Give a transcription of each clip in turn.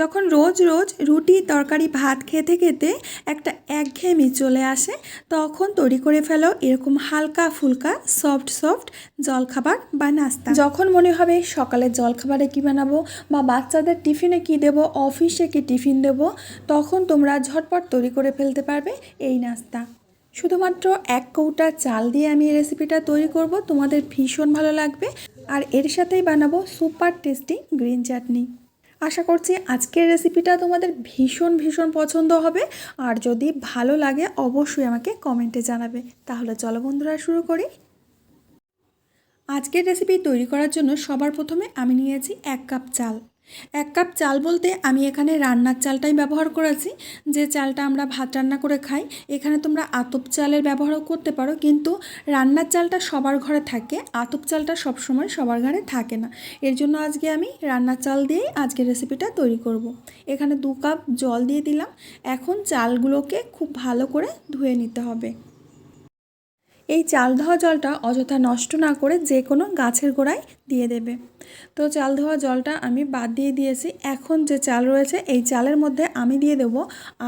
যখন রোজ রোজ রুটি, তরকারি, ভাত খেতে খেতে একটা একঘেয়েমি চলে আসে, তখন তৈরি করে ফেলো এরকম হালকা ফুলকা সফট সফট জলখাবার বা নাস্তা। যখন মনে হবে সকালের জলখাবারে কী বানাবো বা বাচ্চাদের টিফিনে কী দেবো, অফিসে কী টিফিন দেবো, তখন তোমরা ঝটপট তৈরি করে ফেলতে পারবে এই নাস্তা। শুধুমাত্র এক কৌটা চাল দিয়ে আমি এই রেসিপিটা তৈরি করব, তোমাদের ভীষণ ভালো লাগবে। আর এর সাথেই বানাবো সুপার টেস্টি গ্রিন চাটনি। আশা করছি আজকের রেসিপিটা তোমাদের ভীষণ ভীষণ পছন্দ হবে। আর যদি ভালো লাগে, অবশ্যই আমাকে কমেন্টে জানাবে। তাহলে চলো বন্ধুরা, শুরু করি। আজকের রেসিপি তৈরি করার জন্য সবার প্রথমে আমি নিয়েছি এক কাপ চাল। এক কাপ চাল বলতে আমি এখানে রান্নার চালটাই ব্যবহার করেছি। যে চালটা আমরা ভাত রান্না করে খাই, এখানে তোমরা আতপ চালের ব্যবহারও করতে পারো, কিন্তু রান্নার চালটা সবার ঘরে থাকে, আতপ চালটা সবসময় সবার ঘরে থাকে না। এর জন্য আজকে আমি রান্নার চাল দিয়েই আজকে রেসিপিটা তৈরি করব। এখানে দু কাপ জল দিয়ে দিলাম। এখন চালগুলোকে খুব ভালো করে ধুয়ে নিতে হবে। এই চাল ধোয়া জলটা অযথা নষ্ট না করে যে কোনো গাছের গোড়ায় দিয়ে দেবে। তো চাল ধোয়া জলটা আমি বাদ দিয়ে দিয়েছি। এখন যে চাল রয়েছে, এই চালের মধ্যে আমি দিয়ে দেব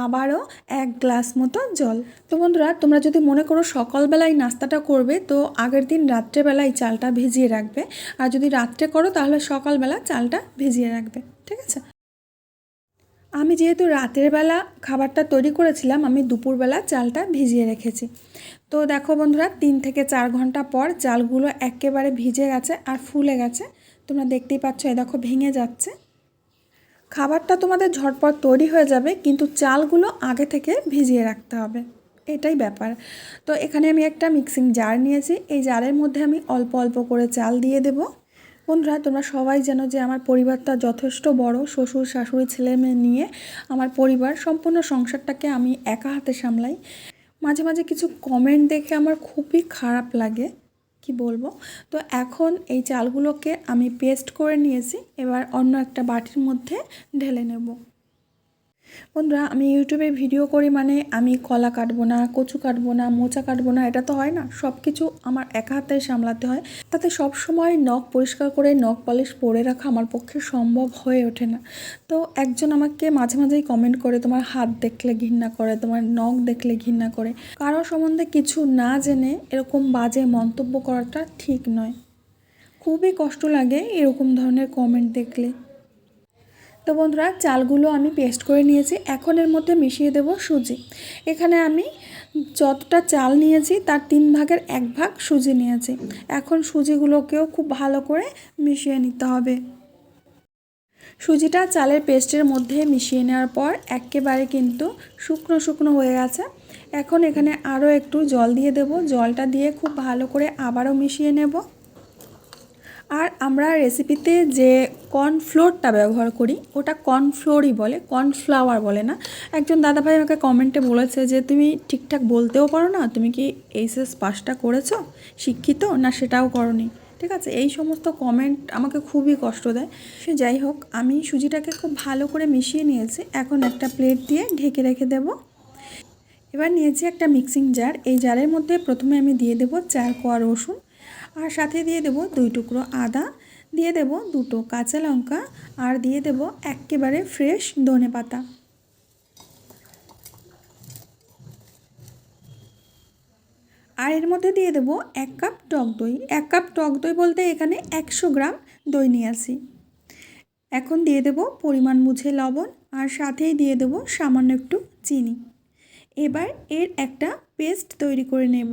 আবারও এক গ্লাস মতো জল। তো বন্ধুরা, তোমরা যদি মনে করো সকালবেলায় নাস্তাটা করবে, তো আগের দিন রাত্রেবেলায় চালটা ভিজিয়ে রাখবে। আর যদি রাত্রে করো, তাহলে সকালবেলা চালটা ভিজিয়ে রাখবে। ঠিক আছে? আমি যেহেতু রাতের বেলা খাবারটা তৈরি করেছিলাম, আমি দুপুরবেলা চালটা ভিজিয়ে রেখেছি। তো দেখো বন্ধুরা, তিন থেকে চার ঘণ্টা পর চালগুলো একেবারে ভিজে গেছে আর ফুলে গেছে। তোমরা দেখতেই পাচ্ছ এ দেখো ভেঙে যাচ্ছে। খাবারটা তোমাদের ঝটপট তৈরি হয়ে যাবে, কিন্তু চালগুলো আগে থেকে ভিজিয়ে রাখতে হবে। এটাই ব্যাপার। তো এখানে আমি একটা মিক্সিং জার নিয়েছি। এই জারের মধ্যে আমি অল্প অল্প করে চাল দিয়ে দেবো। বন্ধুরা তোমরা সবাই জানো যে আমার পরিবারটা যথেষ্ট বড়, শ্বশুর, শাশুড়ি, ছেলে মেয়ে নিয়ে আমার পরিবার সম্পূর্ণ সংসারটাকে আমি একা হাতে সামলাই। মাঝে মাঝে কিছু কমেন্ট দেখে আমার খুবই খারাপ লাগে, কি বলব? তো এখন এই চালগুলোকে আমি পেস্ট করে নিয়েছি, এবার অন্য একটা বাটির মধ্যে ঢেলে নেব। বন্ধুরা, আমি ইউটিউবে ভিডিও করি মানে আমি কলা কাটবো না, কচু কাটবো না, মোচা কাটবো না, এটা তো হয় না। সব কিছু আমার একা হাতে সামলাতে হয়। তাতে সব সময় নখ পরিষ্কার করে, নখ পলিশ পরে রাখা আমার পক্ষে সম্ভব হয়ে ওঠে না। তো একজন আমাকে মাঝে মাঝেই কমেন্ট করে, তোমার হাত দেখলে ঘৃণা করে, তোমার নখ দেখলে ঘৃণা করে। কারও সম্বন্ধে কিছু না জেনে এরকম বাজে মন্তব্য করাটা ঠিক নয়। খুবই কষ্ট লাগে এরকম ধরনের কমেন্ট দেখলে। তো বন্ধুরা, চালগুলো আমি পেস্ট করে নিয়েছি। এখন এর মধ্যে মিশিয়ে দেব সুজি। এখানে আমি যতটা চাল নিয়েছি, তার তিন ভাগের এক ভাগ সুজি নিয়েছি। এখন সুজিগুলোকেও খুব ভালো করে মিশিয়ে নিতে হবে। সুজিটা চালের পেস্টের মধ্যে মিশিয়ে নেওয়ার পর একেবারে কিন্তু শুকনো শুকনো হয়ে গেছে। এখন এখানে আরও একটু জল দিয়ে দেব। জলটা দিয়ে খুব ভালো করে আবারও মিশিয়ে নেব। আর আমরা রেসিপিতে যে কর্নফ্লোরটা ব্যবহার করি, ওটা কর্নফ্লোরই বলে কর্নফ্লাওয়ার বলে না। একজন দাদাভাই আমাকে কমেন্টে বলেছে যে, তুমি ঠিকঠাক বলতেও পারো না, তুমি কি এইচএস পাসটা করেছ? শিক্ষিত? না, সেটাও করনি। ঠিক আছে? এই সমস্ত কমেন্ট আমাকে খুবই কষ্ট দেয়। সে যাই হোক, আমি সুজিটাকে খুব ভালো করে মিশিয়ে নিয়েছি। এখন একটা প্লেট দিয়ে ঢেকে রেখে দেব। এবার নিয়েছি একটা মিক্সিং জার এই জারের মধ্যে প্রথমে আমি দিয়ে দেবো চার কোয়া রসুন। আর সাথে দিয়ে দেব দুই টুকরো আদা, দিয়ে দেব দুটো কাঁচা লঙ্কা আর দিয়ে দেব একেবারে ফ্রেশ ধনে পাতা। আর এর মধ্যে দিয়ে দেব এক কাপ টক দই। এক কাপ টক দই বলতে এখানে একশো গ্রাম দই নিয়ে আসি। এখন দিয়ে দেব পরিমাণ বুঝে লবণ আর সাথেই দিয়ে দেব সামান্য একটু চিনি। এবার এর একটা পেস্ট তৈরি করে নেব।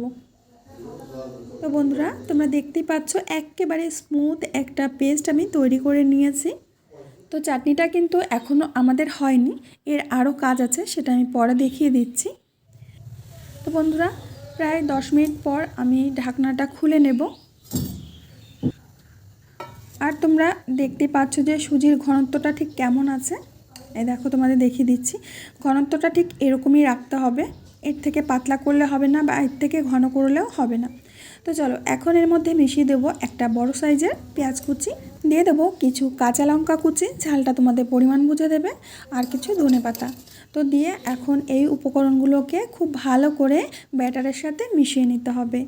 তো বন্ধুরা, তোমরা দেখতেই পাচ্ছ একেবারে স্মুথ একটা পেস্ট আমি তৈরি করে নিয়েছি। তো চাটনিটা কিন্তু এখনও আমাদের হয়নি, এর আরও কাজ আছে, সেটা আমি পরে দেখিয়ে দিচ্ছি। তো বন্ধুরা, প্রায় দশ মিনিট পর আমি ঢাকনাটা খুলে নেব। আর তোমরা দেখতে পাচ্ছ যে সুজির ঘনত্বটা ঠিক কেমন আছে। এই দেখো তোমাদের দেখিয়ে দিচ্ছি। ঘনত্বটা ঠিক এরকমই রাখতে হবে। এর থেকে পাতলা করলে হবে না বা এর থেকে ঘন করলেও হবে না। তো চলো, এখন এর মধ্যে মিশিয়ে দেব একটা বড় সাইজের পেঁয়াজ কুচি। দিয়ে দেবো কিছু কাঁচা লঙ্কা কুচি, ঝালটা তোমাদের পরিমাণ বুঝে দেবে, আর কিছু ধনে পাতা। তো দিয়ে এখন এই উপকরণগুলোকে খুব ভালো করে ব্যাটারের সাথে মিশিয়ে নিতে হবে।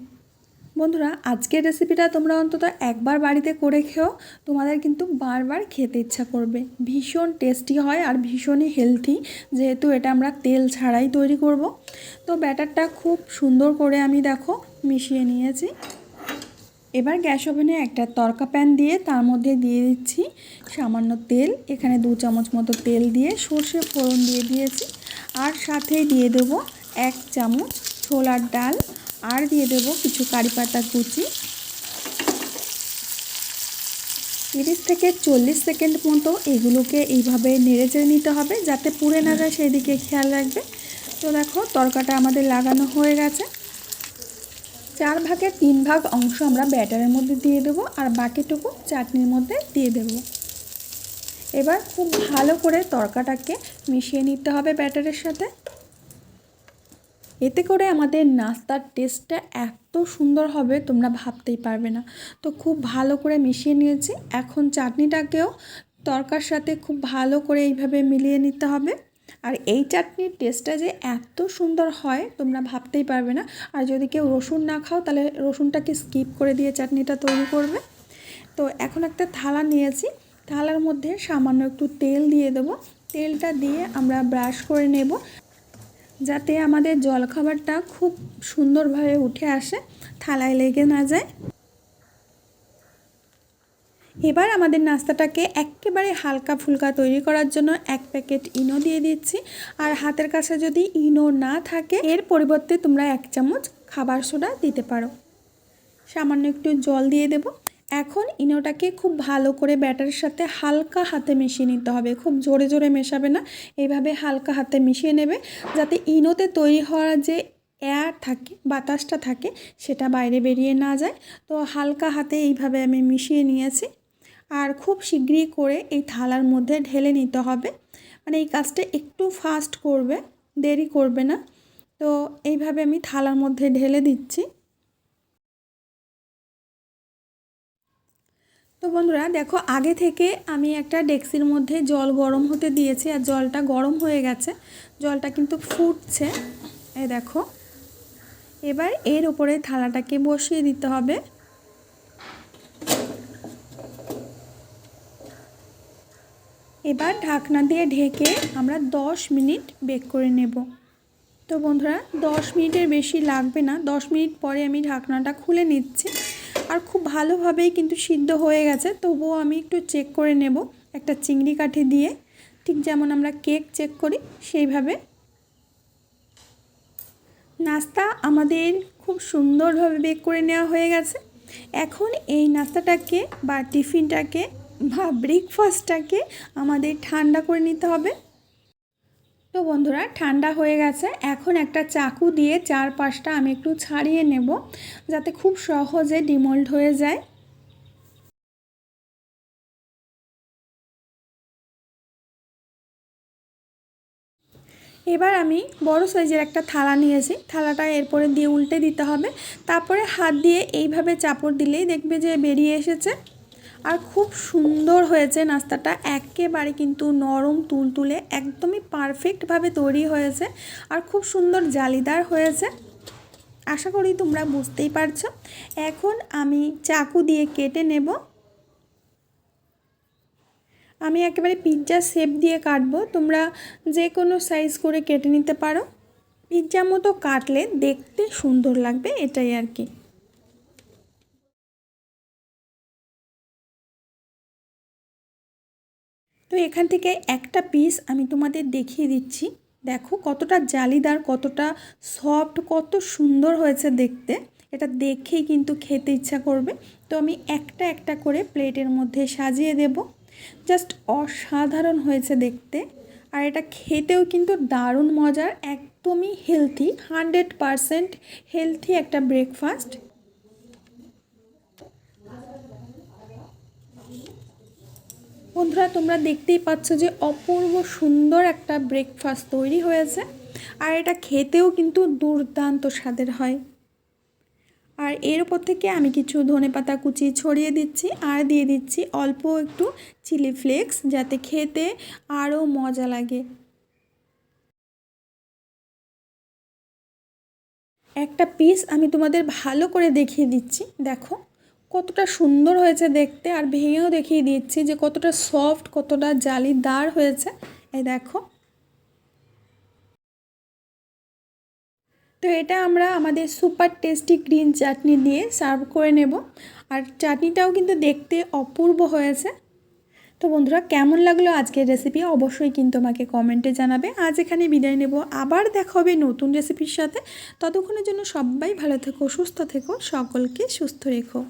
বন্ধুরা, আজকের রেসিপিটা তোমরা অন্তত একবার বাড়িতে করে খেও। তোমাদের কিন্তু বারবার খেতে ইচ্ছা করবে। ভীষণ টেস্টি হয় আর ভীষণই হেলথি যেহেতু এটা আমরা তেল ছাড়াই তৈরি করব। তো ব্যাটারটা খুব সুন্দর করে আমি দেখো মিশিয়ে নিয়েছি। এবার গ্যাস ওভেনে একটা তরকা প্যান দিয়ে তার মধ্যে দিয়ে দিচ্ছি সামান্য তেল। এখানে দু চামচ মতো তেল দিয়ে সর্ষে ফোড়ন দিয়ে দিয়েছি। আর সাথেই দিয়ে দেবো এক চামচ ছোলার ডাল। আর দিয়ে দেব কিছু কারি পাতা কুচি। তিরিশ থেকে চল্লিশ সেকেন্ড মতো এগুলোকে এইভাবে নেড়ে চেড়ে নিতে হবে যাতে পুড়ে না যায় সেই দিকে খেয়াল রাখবে। তো দেখো, তরকাটা আমাদের লাগানো হয়ে গেছে। চার ভাগের তিন ভাগ অংশ আমরা ব্যাটারের মধ্যে দিয়ে দেবো আর বাকিটুকু চাটনির মধ্যে দিয়ে দেবো। এবার খুব ভালো করে তরকাটাকে মিশিয়ে নিতে হবে ব্যাটারের সাথে। এতে করে আমাদের নাস্তার টেস্টটা এত সুন্দর হবে, তোমরা ভাবতেই পারবে না। তো খুব ভালো করে মিশিয়ে নিয়েছি। এখন চাটনিটাকেও তরকার সাথে খুব ভালো করে এইভাবে মিলিয়ে নিতে হবে। আর এই চাটনির টেস্টটা যে এত সুন্দর হয়, তোমরা ভাবতেই পারবে না। আর যদি কেউ রসুন না খাও, তাহলে রসুনটাকে স্কিপ করে দিয়ে চাটনিটা তৈরি করবে। তো এখন একটা থালা নিয়েছি। থালার মধ্যে সামান্য একটু তেল দিয়ে দেবো। তেলটা দিয়ে আমরা ব্রাশ করে নেব। যাতে আমাদের জলখাবারটা খুব সুন্দরভাবে উঠে আসে, থালায় লেগে না যায়। এবার আমাদের নাস্তাটাকে একেবারে হালকা ফুলকা তৈরি করার জন্য এক প্যাকেট ইনো দিয়ে দিচ্ছি। আর হাতের কাছে যদি ইনো না থাকে, এর পরিবর্তে তোমরা এক চামচ খাবার সোডা দিতে পারো। সামান্য একটু জল দিয়ে দেব। এখন ইনোটাকে খুব ভালো করে ব্যাটারের সাথে হালকা হাতে মিশিয়ে নিতে হবে। খুব জোরে জোরে মেশাবে না, এইভাবে হালকা হাতে মিশিয়ে নেবে যাতে ইনোতে তৈরি হওয়ার যে এয়ার থাকে, বাতাসটা থাকে, সেটা বাইরে বেরিয়ে না যায়। তো হালকা হাতে এইভাবে আমি মিশিয়ে নিয়েছি। আর খুব শীঘ্রই করে এই থালার মধ্যে ঢেলে নিতে হবে। মানে এই কাজটা একটু ফাস্ট করবে, দেরি করবে না। তো এইভাবে আমি থালার মধ্যে ঢেলে দিচ্ছি। তো বন্ধুরা, দেখো, আগে থেকে আমি একটা ডেক্সির মধ্যে জল গরম হতে দিয়েছি আর জলটা গরম হয়ে গেছে। জলটা কিন্তু ফুটছে। এ দেখো, এবার এর উপরে থালাটাকে বসিয়ে দিতে হবে। এবার ঢাকনা দিয়ে ঢেকে আমরা 10 মিনিট বেক করে নেব। তো বন্ধুরা 10 মিনিটের বেশি লাগবে না। 10 মিনিট পরে আমি ঢাকনাটা খুলে নিচ্ছি। আর খুব ভালোভাবেই কিন্তু সিদ্ধ হয়ে গেছে। তবুও আমি একটু চেক করে নেব একটা চিংড়ি কাঠি দিয়ে। ঠিক যেমন আমরা কেক চেক করি, সেইভাবে। নাস্তা আমাদের খুব সুন্দরভাবে বেক করে নেওয়া হয়ে গেছে। এখন এই নাস্তাটাকে বা টিফিনটাকে বা ব্রেকফাস্টটাকে আমাদের ঠান্ডা করে নিতে হবে। তো বন্ধুরা, ঠান্ডা হয়ে গেছে। এখন একটা চাকু দিয়ে চার পাঁচটা আমি একটু ছাড়িয়ে নেব, যাতে খুব সহজে ডিমোল্ড হয়ে যায়। এবার আমি বড় সাইজের একটা থালা নিয়েছি। থালাটা এরপরে দিয়ে উল্টে দিতে হবে। তারপরে হাত দিয়ে এইভাবে চাপড় দিলেই দেখবে যে বেরিয়ে এসেছে। আর খুব সুন্দর হয়েছে নাস্তাটা। একেবারে কিন্তু নরম, তুলতুলে, একদমই পারফেক্টভাবে তৈরি হয়েছে আর খুব সুন্দর জালিদার হয়েছে। আশা করি তোমরা বুঝতেই পারছ। এখন আমি চাকু দিয়ে কেটে নেব। আমি একেবারে পিৎজা শেপ দিয়ে কাটবো। তোমরা যে কোনো সাইজ করে কেটে নিতে পারো। পিৎজা মতো কাটলে দেখতে সুন্দর লাগবে, এটাই আর কি। তো এখান থেকে একটা পিস আমি তোমাদের দেখিয়ে দিচ্ছি। দেখো কতটা জালিদার, কতটা সফট কত সুন্দর হয়েছে দেখতে। এটা দেখেই কিন্তু খেতে ইচ্ছা করবে। তো আমি একটা একটা করে প্লেটের মধ্যে সাজিয়ে দেব। জাস্ট অসাধারণ হয়েছে দেখতে। আর এটা খেতেও কিন্তু দারুণ মজার, একদমই হেলথি হান্ড্রেড পারসেন্ট হেলথি একটা ব্রেকফাস্ট বন্ধুরা, তোমরা দেখতেই পাচ্ছ যে অপূর্ব সুন্দর একটা ব্রেকফাস্ট তৈরি হয়েছে। আর এটা খেতেও কিন্তু দুর্দান্ত স্বাদের হয়। আর এর উপর থেকে আমি কিছু ধনে পাতা কুচি ছড়িয়ে দিচ্ছি আর দিয়ে দিচ্ছি অল্প একটু চিলি ফ্লেক্স যাতে খেতে আরও মজা লাগে। একটা পিস আমি তোমাদের ভালো করে দেখিয়ে দিচ্ছি, দেখো। কতটা সুন্দর হয়েছে দেখতে আর ভেঙেও দেখিয়ে দিচ্ছি যে কতটা সফট, কতটা জালিদার হয়েছে। এই দেখো। তো এটা আমরা আমাদের সুপার টেস্টি গ্রিন চাটনি দিয়ে সার্ভ করে নেব। আর চাটনিটাও কিন্তু দেখতে অপূর্ব হয়েছে। তো বন্ধুরা, কেমন লাগল আজকের রেসিপি অবশ্যই কিন্তু আমাকে কমেন্টে জানাবে। আজ এখানে বিদায় নেব। আবার দেখা হবে নতুন রেসিপির সাথে। ততক্ষণের জন্য সবাই ভালো থেকো, সুস্থ থেকো, সকলকে সুস্থ রেখো।